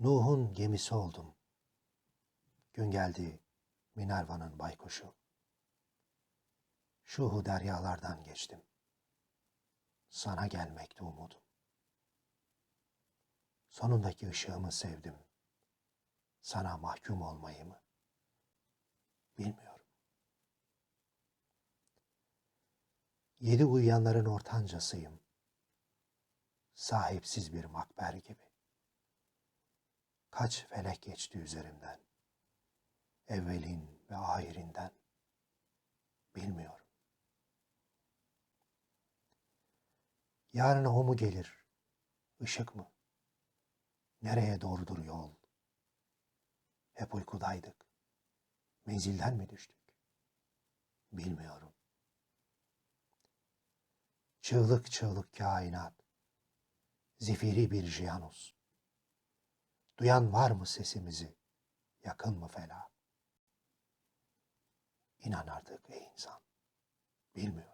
Nuh'un gemisi oldum. Gün geldi Minerva'nın baykuşu. Şuhu deryalardan geçtim. Sana gelmekte umudum. Sonundaki ışığımı sevdim. Sana mahkum olmayı mı? Bilmiyorum. Yedi uyuyanların ortancasıyım. Sahipsiz bir makber gibi. Kaç felek geçti üzerimden. Evvelin ve ahirinden. Bilmiyorum. Yarına o mu gelir? Işık mı? Nereye doğrudur yol? Hep uykudaydık. Menzilden mi düştük? Bilmiyorum. Çığlık çığlık kainat. Zifiri bir Janus. Duyan var mı sesimizi? Yakın mı fela? İnan artık ey insan. Bilmiyorum.